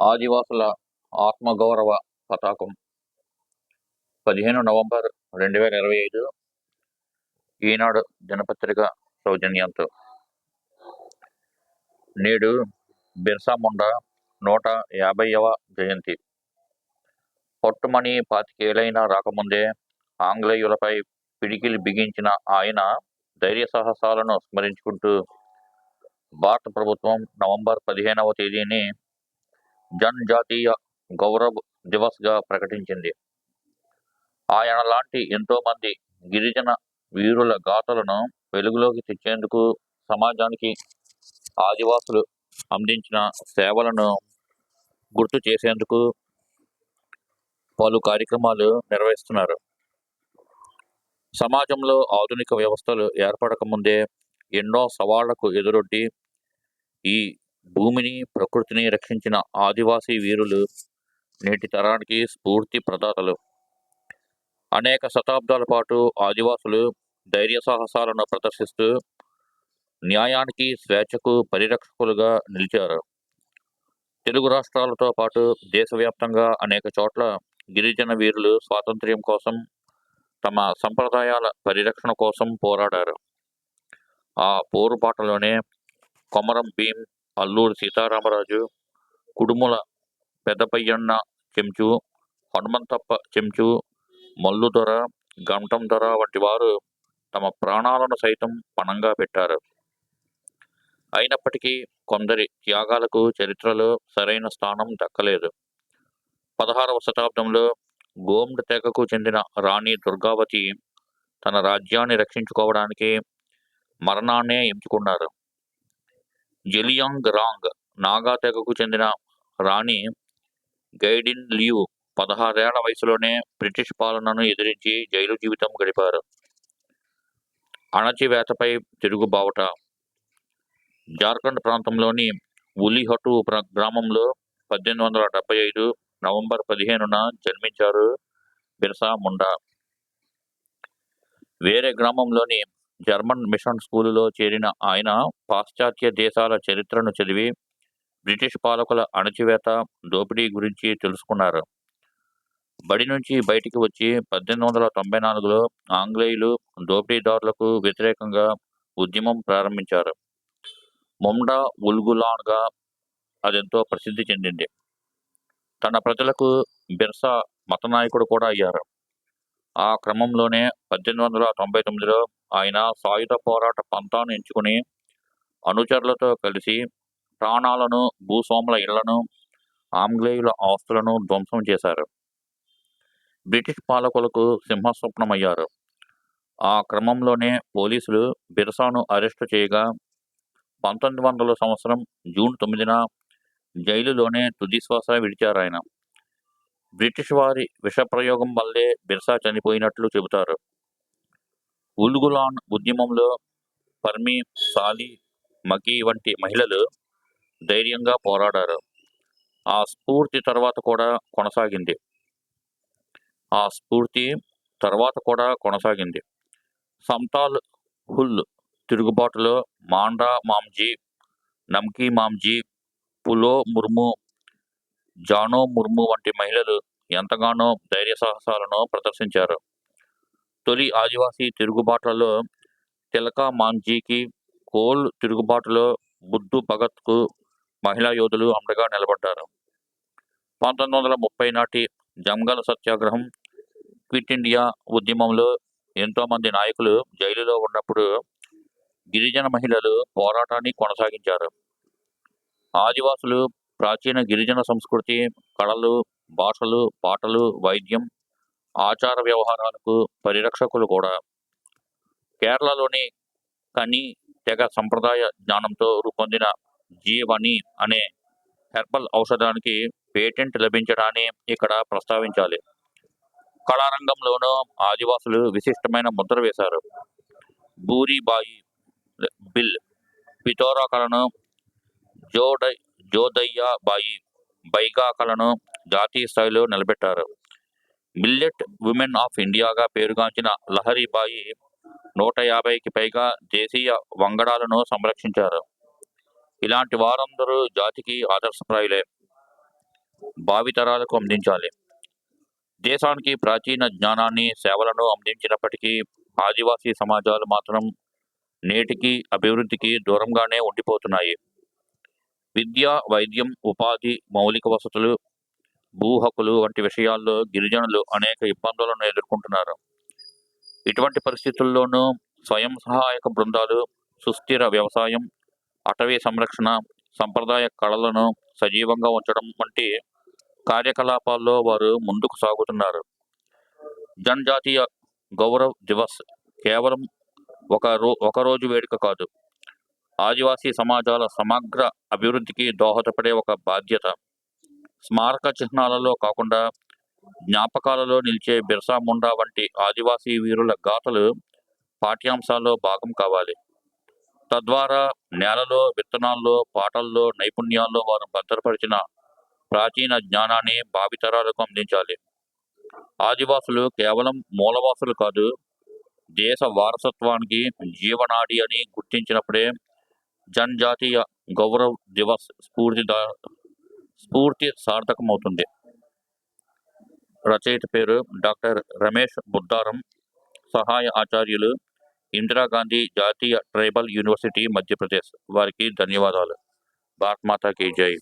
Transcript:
ఆదివాసుల ఆత్మగౌరవ పతాకం. పదిహేను నవంబర్ రెండు వేల ఇరవై ఐదు ఈనాడు దినపత్రిక సౌజన్యంతో. నేడు బిర్సా ముండా నూట యాభైవ జయంతి. పొట్టుమని పాతికేలైనా రాకముందే ఆంగ్లేయులపై పిడికిలి బిగించిన ఆయన ధైర్య సాహసాలను స్మరించుకుంటూ భారత ప్రభుత్వం నవంబర్ పదిహేనవ తేదీని జన్జాతీయ గౌరవ్ దివస్గా ప్రకటించింది. ఆయన లాంటి ఎంతోమంది గిరిజన వీరుల గాథలను వెలుగులోకి తెచ్చేందుకు సమాజానికి ఆదివాసులు అందించిన సేవలను గుర్తు చేసేందుకు పలు కార్యక్రమాలు నిర్వహిస్తున్నారు. సమాజంలో ఆధునిక వ్యవస్థలు ఏర్పడకముందే ఎన్నో సవాళ్ళకు ఎదురొడ్డి ఈ భూమిని ప్రకృతిని రక్షించిన ఆదివాసీ వీరులు నేటి తరానికి స్ఫూర్తి ప్రదాతలు. అనేక శతాబ్దాల పాటు ఆదివాసులు ధైర్య సాహసాలను ప్రదర్శిస్తూ న్యాయానికి స్వేచ్ఛకు పరిరక్షకులుగా నిలిచారు. తెలుగు రాష్ట్రాలతో పాటు దేశవ్యాప్తంగా అనేక చోట్ల గిరిజన వీరులు స్వాతంత్ర్యం కోసం తమ సంప్రదాయాల పరిరక్షణ కోసం పోరాడారు. ఆ పోరుబాటలోనే కొమరం భీం అల్లూరి సీతారామరాజు కుడుముల పెద్దపయ్యన్న చెంచు హనుమంతప్ప చెంచు మల్లుదొర గంటం దొర వంటి వారు తమ ప్రాణాలను సైతం పణంగా పెట్టారు. అయినప్పటికీ కొందరి త్యాగాలకు చరిత్రలో సరైన స్థానం దక్కలేదు. పదహారవ శతాబ్దంలో గోమ్డ్ తెగకు చెందిన రాణి దుర్గావతి తన రాజ్యాన్ని రక్షించుకోవడానికి మరణాన్నే ఎంచుకున్నారు. జెలియాంగ్ రాంగ్ నాగా తెగకు చెందిన రాణి గైడిన్ లియు పదహారేళ్ళ వయసులోనే బ్రిటిష్ పాలనను ఎదిరించి జైలు జీవితం గడిపారు. అణచివేతపై తిరుగుబావుట జార్ఖండ్ ప్రాంతంలోని ఉలిహటు గ్రామంలో పద్దెనిమిది వందల డెబ్బై ఐదు నవంబర్ పదిహేనున జన్మించారు బిర్సా ముండా. వేరే గ్రామంలోని జర్మన్ మిషన్ స్కూలులో చేరిన ఆయన పాశ్చాత్య దేశాల చరిత్రను చదివి బ్రిటిష్ పాలకుల అణచివేత దోపిడీ గురించి తెలుసుకున్నారు. బడి నుంచి బయటికి వచ్చి పద్దెనిమిది వందల తొంభై నాలుగులో ఆంగ్లేయులు దోపిడీదారులకు వ్యతిరేకంగా ఉద్యమం ప్రారంభించారు. ముండా ఉల్గులాన్గా అదెంతో ప్రసిద్ధి చెందింది. తన ప్రజలకు బిర్సా మతనాయకుడు కూడా అయ్యారు. ఆ క్రమంలోనే పద్దెనిమిది వందల తొంభై తొమ్మిదిలో ఆయన సాయుధ పోరాట పంతాను ఎంచుకుని అనుచరులతో కలిసి ప్రాణాలను భూస్వాముల ఇళ్ళను ఆంగ్లేయుల ఆస్తులను ధ్వంసం చేశారు. బ్రిటిష్ పాలకులకు సింహస్వప్నమయ్యారు. ఆ క్రమంలోనే పోలీసులు బిర్సాను అరెస్టు చేయగా పంతొమ్మిది వందల సంవత్సరం జూన్ తొమ్మిదిన జైలులోనే తుదిశ్వాస విడిచారు ఆయన బ్రిటిష్ వారి విషప్రయోగం వల్లే బిర్సా చనిపోయినట్లు చెబుతారు. ఉల్గులాన్ ఉద్యమంలో పర్మి సాలి మకీ వంటి మహిళలు ధైర్యంగా పోరాడారు. ఆ స్ఫూర్తి తర్వాత కూడా కొనసాగింది. ఆ స్ఫూర్తి తర్వాత కూడా కొనసాగింది. సంతాల్ హుల్ తిరుగుబాటులో మాండా మామ్జీ నమ్కీ మామ్జీ పులో ముర్ము జానో ముర్ము వంటి మహిళలు ఎంతగానో ధైర్య సాహసాలను ప్రదర్శించారు. తొలి ఆదివాసీ తిరుగుబాట్లలో తిలకా మాంజీకి కోల్ తిరుగుబాటులో బుద్ధు భగత్కు మహిళా యోధులు అండగా నిలబడ్డారు. పంతొమ్మిది వందల ముప్పై నాటి జంగల సత్యాగ్రహం క్విట్ ఇండియా ఉద్యమంలో ఎంతోమంది నాయకులు జైలులో ఉన్నప్పుడు గిరిజన మహిళలు పోరాటాన్ని కొనసాగించారు. ఆదివాసులు ప్రాచీన గిరిజన సంస్కృతి కళలు భాషలు పాటలు వైద్యం ఆచార వ్యవహారాలకు పరిరక్షకులు కూడా. కేరళలోని కని తెగ సంప్రదాయ జ్ఞానంతో రూపొందిన జీవని అనే హెర్బల్ ఔషధానికి పేటెంట్ లభించడాన్ని ఇక్కడ ప్రస్తావించాలి. కళారంగంలోనూ ఆదివాసులు విశిష్టమైన ముద్ర వేశారు. బూరిబాయి బిల్ పితోరా కళను జోడై జోదయ్య బాయి బైగా కళను జాతీయ స్థాయిలో నిలబెట్టారు. మిల్లెట్ ఉమెన్ ఆఫ్ ఇండియాగా పేరుగాంచిన లహరిబాయి నూట యాభైకి పైగా దేశీయ వంగడాలను సంరక్షించారు. ఇలాంటి వారందరూ జాతికి ఆదర్శప్రాయులే. భావితరాలకు అందించాలి. దేశానికి ప్రాచీన జ్ఞానాన్ని సేవలను అందించినప్పటికీ ఆదివాసీ సమాజాలు మాత్రం నేటికి అభివృద్ధికి దూరంగానే ఉండిపోతున్నాయి. విద్య వైద్యం ఉపాధి మౌలిక వసతులు భూ హక్కులు వంటి విషయాల్లో గిరిజనులు అనేక ఇబ్బందులను ఎదుర్కొంటున్నారు. ఇటువంటి పరిస్థితుల్లోనూ స్వయం సహాయక బృందాలు సుస్థిర వ్యవసాయం అటవీ సంరక్షణ సంప్రదాయ కళలను సజీవంగా ఉంచడం వంటి కార్యకలాపాల్లో వారు ముందుకు సాగుతున్నారు. జనజాతీయ గౌరవ్ దివస్ కేవలం ఒక రో ఒక రోజు వేడుక కాదు. ఆదివాసీ సమాజాల సమగ్ర అభివృద్ధికి దోహదపడే ఒక బాధ్యత. స్మారక చిహ్నాలలో కాకుండా జ్ఞాపకాలలో నిలిచే బిర్సా ముండా వంటి ఆదివాసీ వీరుల గాథలు పాఠ్యాంశాల్లో భాగం కావాలి. తద్వారా నేలలో విత్తనాల్లో పాటల్లో నైపుణ్యాల్లో వారు భద్రపరిచిన ప్రాచీన జ్ఞానాన్ని భావితరాలకు అందించాలి. ఆదివాసులు కేవలం మూలవాసులు కాదు దేశ వారసత్వానికి జీవనాడి అని గుర్తించినప్పుడే జనజాతీయ గౌరవ్ దివస్ స్ఫూర్తి స్ఫూర్తి సార్థకమవుతుంది. రచయిత పేరు డాక్టర్ రమేష్ బుద్దారం. సహాయ ఆచార్యులు ఇందిరాగాంధీ జాతీయ ట్రైబల్ యూనివర్సిటీ మధ్యప్రదేశ్. వారికి ధన్యవాదాలు. భారత్ మాతా జై.